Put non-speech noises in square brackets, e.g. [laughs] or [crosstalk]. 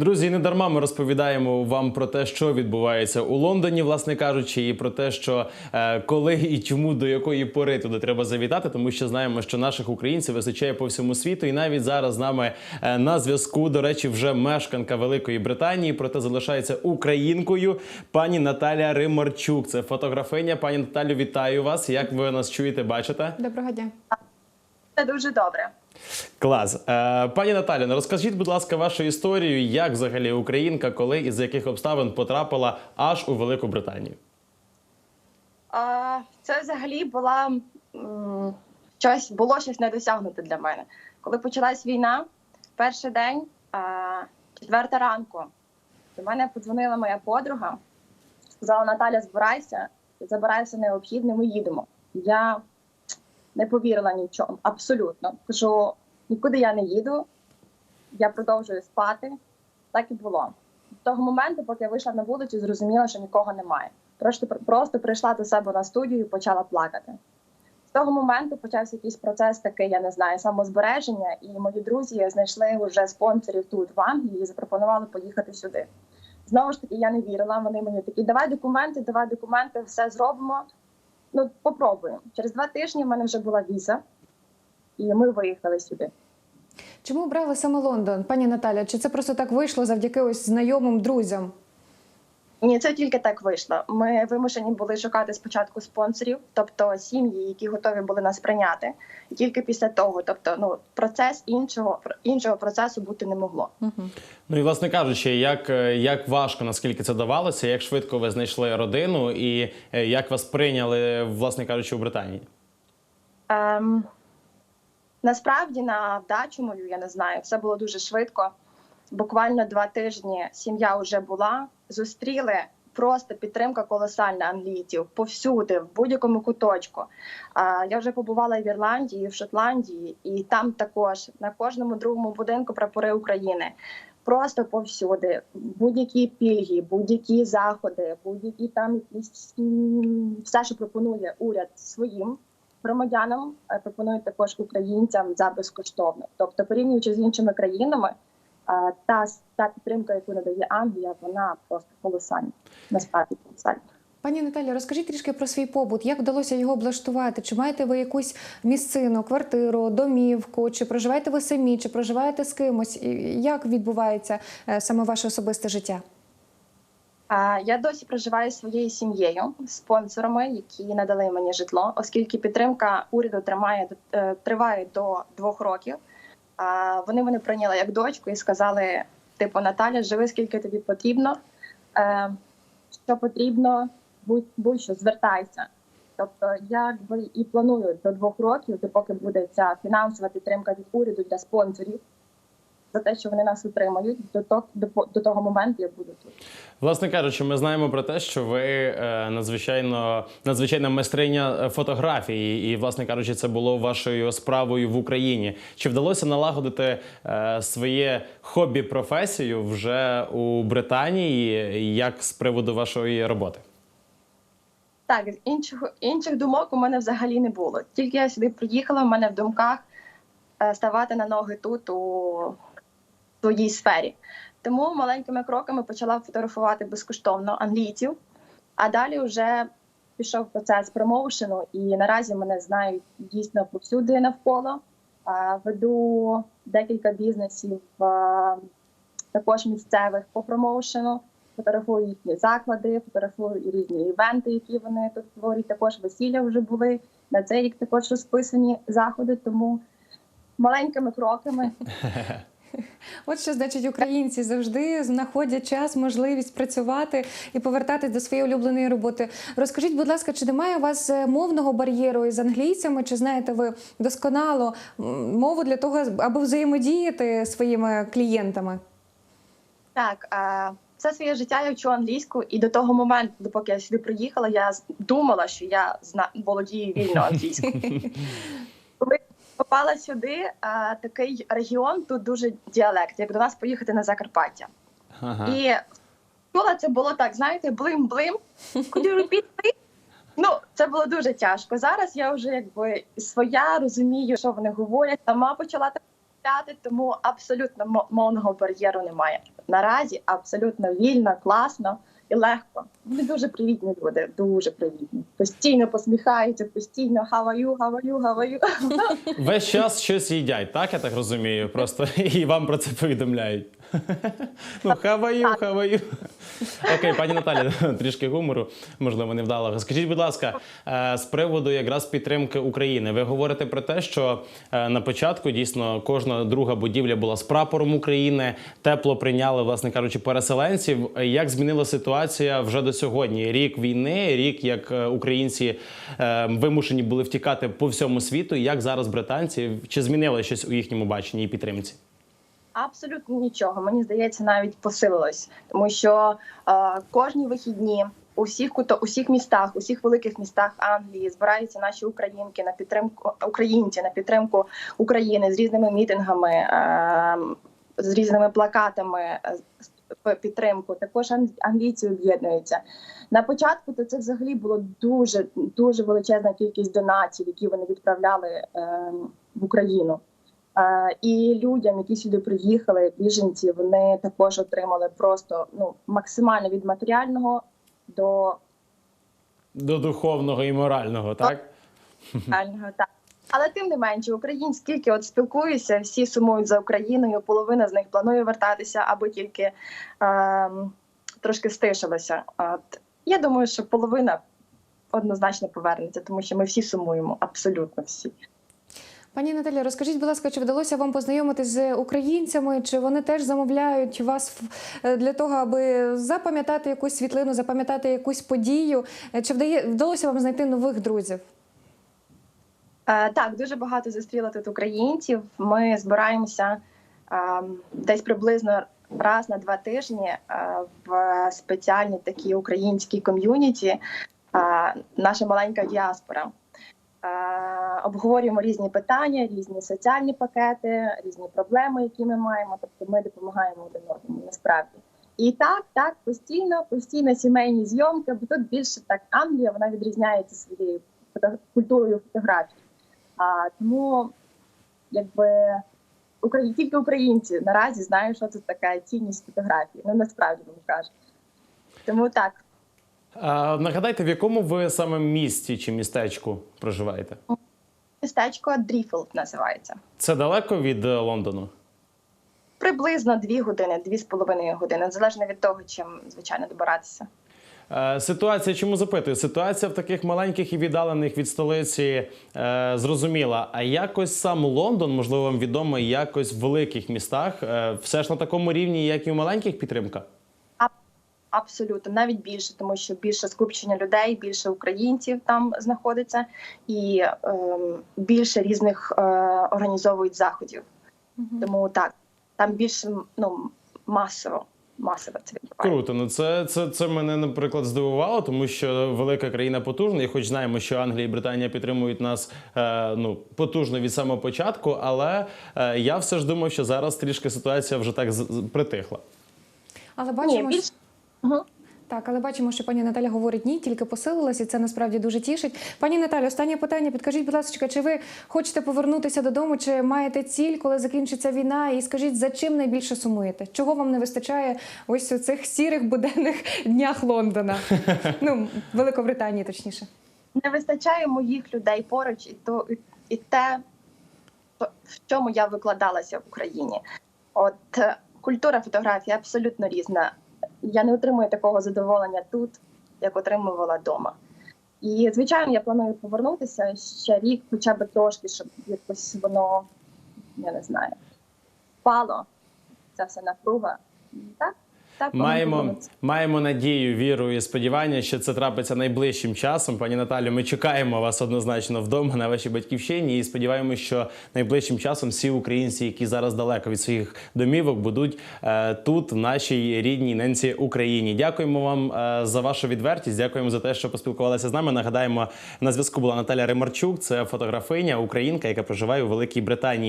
Друзі, не дарма ми розповідаємо вам про те, що відбувається у Лондоні, власне кажучи, і про те, що е, коли і чому до якої пори туди треба завітати, тому що знаємо, що наших українців вистачає по всьому світу, і навіть зараз з нами е, на зв'язку, до речі, вже мешканка Великої Британії, проте залишається українкою. Пані Наталя Римарчук. Це фотографиня. Пані Наталю, вітаю вас. Як ви нас чуєте, бачите? Доброго дня. Це дуже добре. Клас. Е, пані Наталі, ну розкажіть, будь ласка, вашу історію, як взагалі українка, коли і з яких обставин потрапила аж у Велику Британію? Це взагалі була щось, було щось недосягнуте для мене. Коли почалась війна, перший день, четверта ранку, до мене подзвонила моя подруга, сказала: Наталя, збирайся, забирай все необхідне, ми їдемо. Я не повірила ні в чому, абсолютно. Кажу, нікуди я не їду, я продовжую спати. Так і було. З того моменту, поки я вийшла на вулицю, зрозуміла, що нікого немає. Просто, просто прийшла до себе на студію і почала плакати. З того моменту почався якийсь процес такий, я не знаю, самозбереження, і мої друзі знайшли вже спонсорів тут в Англії і запропонували поїхати сюди. Знову ж таки, я не вірила. Вони мені такі, давай документи, давай документи, все зробимо. Ну, попробуємо. Через два тижні в мене вже була віза, і ми виїхали сюди. Чому обрали саме Лондон, пані Наталя? Чи це просто так вийшло завдяки ось знайомим друзям? Ні, це тільки так вийшло. Ми вимушені були шукати спочатку спонсорів, тобто сім'ї, які готові були нас прийняти, і тільки після того, тобто, ну процес іншого іншого процесу бути не могло. Угу. Ну і власне кажучи, як, як важко, наскільки це давалося, як швидко ви знайшли родину, і е, як вас прийняли, власне кажучи, у Британії? Ем, насправді на вдачу мою, я не знаю, все було дуже швидко. Буквально два тижні сім'я вже була. Зустріли просто підтримка колосальна англійців повсюди, в будь-якому куточку. А, я вже побувала і в Ірландії, і в Шотландії, і там також на кожному другому будинку прапори України. Просто повсюди, будь-які пільги, будь-які заходи, будь-які там якісь все, що пропонує уряд своїм громадянам, е, пропонують також українцям за безкоштовно. Тобто, порівнюючи з іншими країнами, та та підтримка, яку надає Англія, вона просто колосальна. Насправді колосальна. Пані Наталі, розкажіть трішки про свій побут. Як вдалося його облаштувати? Чи маєте ви якусь місцину, квартиру, домівку? Чи проживаєте ви самі, чи проживаєте з кимось? Як відбувається е, саме ваше особисте життя? Я досі проживаю своєю сім'єю, спонсорами, які надали мені житло, оскільки підтримка уряду тримає е, триває до двох років. А, Вони мене прийняли як дочку і сказали: типу, Наталя, живи скільки тобі потрібно. Е, Що потрібно, будь будь-що звертайся. Тобто, я і планую до двох років, допоки буде ця фінансова підтримка від уряду для спонсорів. За те, що вони нас утримають, до того до, до того моменту я буду тут. Власне кажучи, ми знаємо про те, що ви е, надзвичайно надзвичайна майстриня е, фотографії, і, власне кажучи, це було вашою справою в Україні. Чи вдалося налагодити е, своє хобі професію вже у Британії, як з приводу вашої роботи? Так, інших інших думок у мене взагалі не було. Тільки я сюди приїхала, в мене в думках ставати на ноги тут у своїй сфері. Тому маленькими кроками почала фотографувати безкоштовно англійців, а далі вже пішов процес промоушену, і наразі мене знають дійсно повсюди навколо. Веду декілька бізнесів також місцевих по промоушену. Фотографую їхні заклади, фотографую різні івенти, які вони тут творять. Також весілля вже були. На цей рік також розписані заходи, тому маленькими кроками [laughs] [laughs] От що значить українці завжди знаходять час, можливість працювати і повертатись до своєї улюбленої роботи. Розкажіть, будь ласка, чи немає у вас е, мовного бар'єру із англійцями? Чи знаєте ви досконало мову для того, аби взаємодіяти своїми клієнтами? так. е, Все своє життя я вчу англійську, і до того моменту, допоки я сюди приїхала, я думала, що я зна володію вільно [laughs] англійською. [laughs] Попала сюди, е, такий регіон, тут дуже діалект, як до нас поїхати на Закарпаття. Ага. І чула це було так, знаєте, блим-блим. Could you? Ну, це було дуже тяжко. Зараз я вже якби своя розумію, що вони говорять. Сама почала так п'яти, тому абсолютно мо- мовного бар'єру немає. Наразі абсолютно вільно, класно і легко. Вони дуже привітні люди, дуже привітні. Постійно посміхаються, постійно хаваю, хаваю, хаваю. Весь час щось їдять, так я так розумію. Просто [laughs] і вам про це повідомляють. [laughs] Ну, хаваю, хаваю. [laughs] Окей, пані Наталі, трішки гумору, можливо, невдалого. Скажіть, будь ласка, е, з приводу якраз підтримки України. Ви говорите про те, що е, на початку дійсно кожна друга будівля була з прапором України, тепло прийняли, власне кажучи, переселенців. Як змінила ситуація вже до сьогодні? Рік війни, рік як е, українці е, вимушені були втікати по всьому світу. Як зараз британці чи змінило щось у їхньому баченні і підтримці? Абсолютно нічого. Мені здається, навіть посилилось, тому що е, кожні вихідні у всіх куто, усіх містах, усіх великих містах Англії збираються наші українки на підтримку українці на підтримку України з різними мітингами, е, з різними плакатами. Підтримку також ан- англійці об'єднуються на початку. То це взагалі було дуже дуже величезна кількість донатів, які вони відправляли е, в Україну. Е, і людям, які сюди приїхали, біженці, вони також отримали просто ну максимально від матеріального до До духовного і морального, так? реального. Так. Але тим не менше, українці, скільки от спілкуюся, всі сумують за Україною. Половина з них планує вертатися або тільки ем, трошки стишилася. От я думаю, що половина однозначно повернеться, тому що ми всі сумуємо, абсолютно всі. Пані Наталі, розкажіть, будь ласка, чи вдалося вам познайомитись з українцями? Чи вони теж замовляють вас е, для того, аби запам'ятати якусь світлину, запам'ятати якусь подію? Е, Чи вдає вдалося вам знайти нових друзів? Е, Так, дуже багато зустріла тут українців. Ми збираємося е, десь приблизно раз на два тижні е, в спеціальній такій українській ком'юніті. Наша маленька діаспора. Обговорюємо різні питання, різні соціальні пакети, різні проблеми, які ми маємо. Тобто ми допомагаємо один одному насправді. І так, так, постійно, постійно сімейні зйомки, бо тут більше так Англія вона відрізняється своєю культурою фотографії. А, тому якби Украї... тільки українці наразі знають, що це така цінність фотографії. Ну насправді вам кажу. Тому так, А, нагадайте, в якому ви саме місті чи містечку проживаєте? містечко Дріфілд називається. Це далеко від е, Лондону? Приблизно дві години, дві з половиною години, залежно від того, чим звичайно добиратися. Е, Ситуація, чому запитую? Ситуація в таких маленьких і віддалених від столиці е, зрозуміла. А якось сам Лондон, можливо, вам відомо, якось в великих містах, е, все ж на такому рівні, як і в маленьких підтримка? Абсолютно, навіть більше, тому що більше скупчення людей, більше українців там знаходиться, і ем, більше різних е, організовують заходів. Тому так, там більше ну масово, масово це відбувається. Круто. Ну це, це, це мене, наприклад, здивувало, тому що велика країна потужна, і хоч знаємо, що Англія і Британія підтримують нас е, ну потужно від самого початку, але е, я все ж думав, що зараз трішки ситуація вже так з- з- притихла. Але Ні, бачимо, більше Мгм. Так, але бачимо, що пані Наталя говорить ні, тільки посилилась, і це насправді дуже тішить. Пані Наталі, останнє питання. Підкажіть, будь ласка, чи ви хочете повернутися додому, чи маєте ціль, коли закінчиться війна? І скажіть, за чим найбільше сумуєте? Чого вам не вистачає ось у цих сірих буденних днях Лондона? [laughs] Ну, Великобританії, точніше. не вистачає моїх людей поруч, і то і, те, то, в чому я викладалася в Україні. От е, культура фотографії абсолютно різна. Я не отримую такого задоволення тут, як отримувала вдома. І звичайно, я планую повернутися ще рік, хоча б трошки, щоб якось воно, я не знаю, впало ця вся напруга. Так, так Маємо, маємо надію, віру і сподівання, що це трапиться найближчим часом. Пані Наталю, ми чекаємо вас однозначно вдома на вашій батьківщині і сподіваємося, що найближчим часом всі українці, які зараз далеко від своїх домівок, будуть е, тут, в нашій рідній ненці Україні. Дякуємо вам е, за вашу відвертість. Дякуємо за те, що поспілкувалися з нами. Нагадаємо, на зв'язку була Наталя Римарчук, це фотографиня, українка, яка проживає у Великій Британії.